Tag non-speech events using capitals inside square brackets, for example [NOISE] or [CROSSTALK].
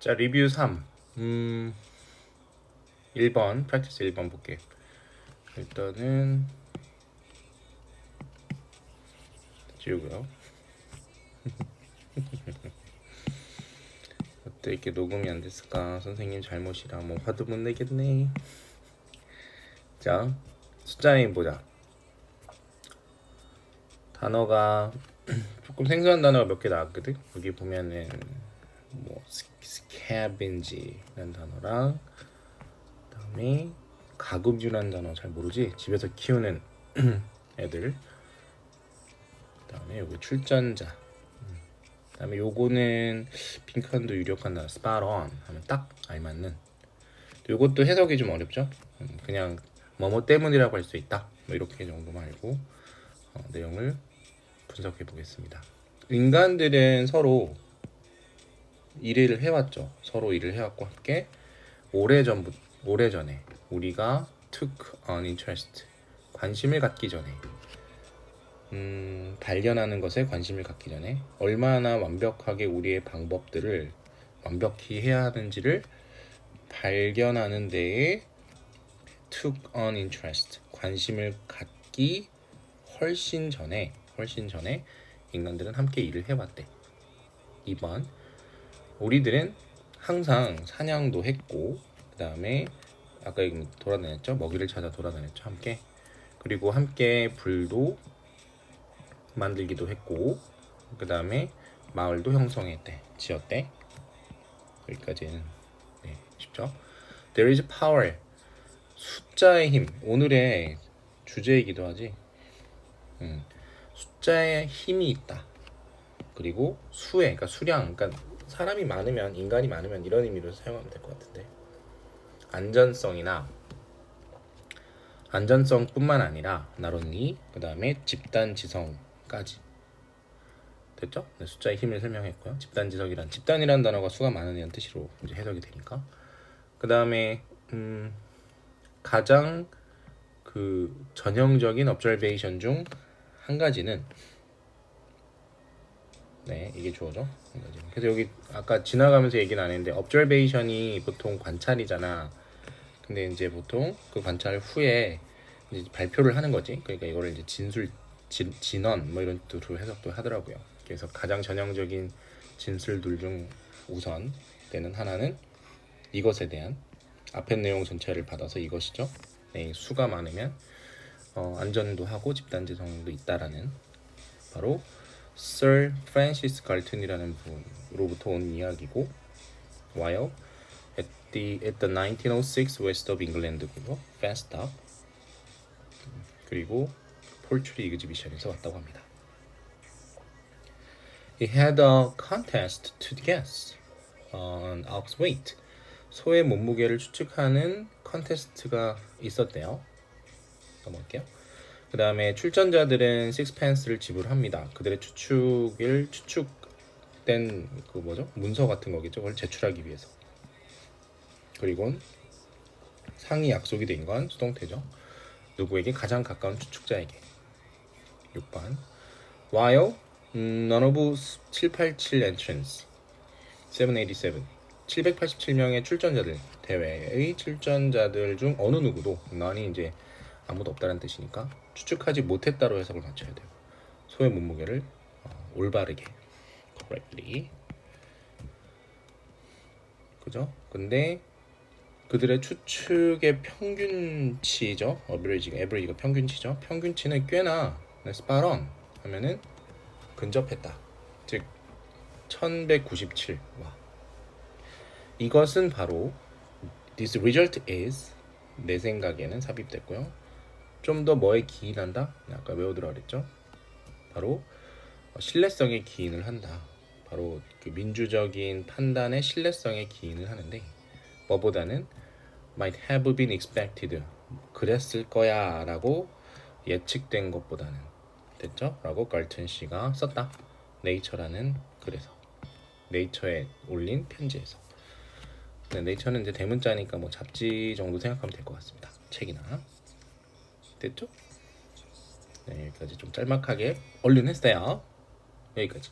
자 리뷰 3 음, 1번 프랙티스 1번 볼게. 일단은 지우고요. [LAUGHS] 어때? 이렇게 녹음이 안 됐을까? 선생님 잘못이라 뭐 화도 못 내겠네. 자 숫자인 보자. 단어가 [CLEARS THROAT] 조금 생소한 단어가 몇 개 나왔거든? 여기 보면은 뭐 스캐빈지라는 단어랑 그다음에 가금류라는 단어 잘 모르지? 집에서 키우는 [CLEARS THROAT] 애들. 그다음에 여기 출전자. 음. 그다음에 요거는 핑크한도 유력한 단어 on. 하면 딱 알맞는. 요것도 해석이 좀 어렵죠? 음, 그냥 뭐뭐 때문이라고 할 수 있다. 뭐 이렇게 정도만 알고 어, 내용을 분석해 보겠습니다. 인간들은 서로 일을 해왔죠. 서로 일을 해왔고 함께 오래 전부 오래 전에 우리가 took an interest 관심을 갖기 전에 음, 발견하는 것에 관심을 갖기 전에 얼마나 완벽하게 우리의 방법들을 완벽히 해야 하는지를 발견하는 데에 took an interest 관심을 갖기 훨씬 전에 훨씬 전에 인간들은 함께 일을 해왔대. 2번 우리들은 항상 사냥도 했고 그 다음에 아까 돌아다녔죠? 먹이를 찾아 돌아다녔죠 함께? 그리고 함께 불도 만들기도 했고 그 다음에 마을도 형성했대 지었대 여기까지는 네, 쉽죠? There is power. 숫자의 힘. 오늘의 주제이기도 하지. 음, 숫자에 힘이 있다. 그리고 수에 그러니까 수량. 그러니까 사람이 많으면 인간이 많으면 이런 의미로 사용하면 될 것 같은데 안전성이나 안전성뿐만 아니라 나론리 그 다음에 집단 지성까지 됐죠? 네, 숫자의 힘을 설명했고요. 집단 지성이란 집단이란 단어가 수가 많은 뜻으로 이제 해석이 되니까 그 다음에 음, 가장 그 전형적인 observation 중한 가지는 네, 이게 가지. 그래서 여기 아까 지나가면서 얘기는 안 했는데 observation이 보통 관찰이잖아. 근데 이제 보통 그 관찰 후에 발표를 하는 거지. 그러니까 이거를 이제 진술 진, 진언 뭐 이런 뜻으로 해석도 하더라고요. 그래서 가장 전형적인 진술들 중 우선 되는 하나는 이것에 대한 앞에 내용 전체를 받아서 이것이죠. 네, 수가 많으면 어, 안전도 하고 집단지성도 있다라는 바로 Sir Francis Galton이라는 분으로부터 온 이야기고 while at the at the 1906 West of England고요. Fastop 그리고 폴트리 이그지비션에서 왔다고 합니다. He had a contest to guess on ox weight. 소의 몸무게를 추측하는 컨테스트가 있었대요. 넘어갈게요. 그 다음에 출전자들은 식스펜스를 지불합니다. 그들의 추측을 추측된 그 뭐죠 문서 같은 거겠죠. 그걸 제출하기 위해서. 그리고 상위 약속이 된 건 수동태죠. 누구에게 가장 가까운 추측자에게. 6번 While 음, none of 787 entrants 787 787명의 출전자들 대회의 출전자들 중 어느 누구도 난이 이제 아무도 없다는 뜻이니까 추측하지 못했다로 해석을 맞춰야 돼요. 소의 몸무게를 어, 올바르게 correctly 그죠? 근데 그들의 추측의 평균치죠. average가 average가 평균치죠. 평균치는 꽤나 네, spot on 하면은 근접했다. 즉 1197. 와. 이것은 바로 this result is 내 생각에는 삽입됐고요. 좀 더 뭐에 기인한다? 아까 외우더라 그랬죠? 바로 신뢰성에 기인을 한다. 바로 그 민주적인 판단의 신뢰성에 기인을 하는데 뭐보다는 might have been expected 그랬을 거야라고 예측된 것보다는 됐죠? 라고 갈튼 씨가 썼다. 네이처라는 글에서 네이처에 올린 편지에서 네, 네이처는 이제 대문자니까 뭐 잡지 정도 생각하면 될 것 같습니다. 책이나 됐죠? 네, 여기까지 좀 짤막하게 얼른 했어요. 여기까지.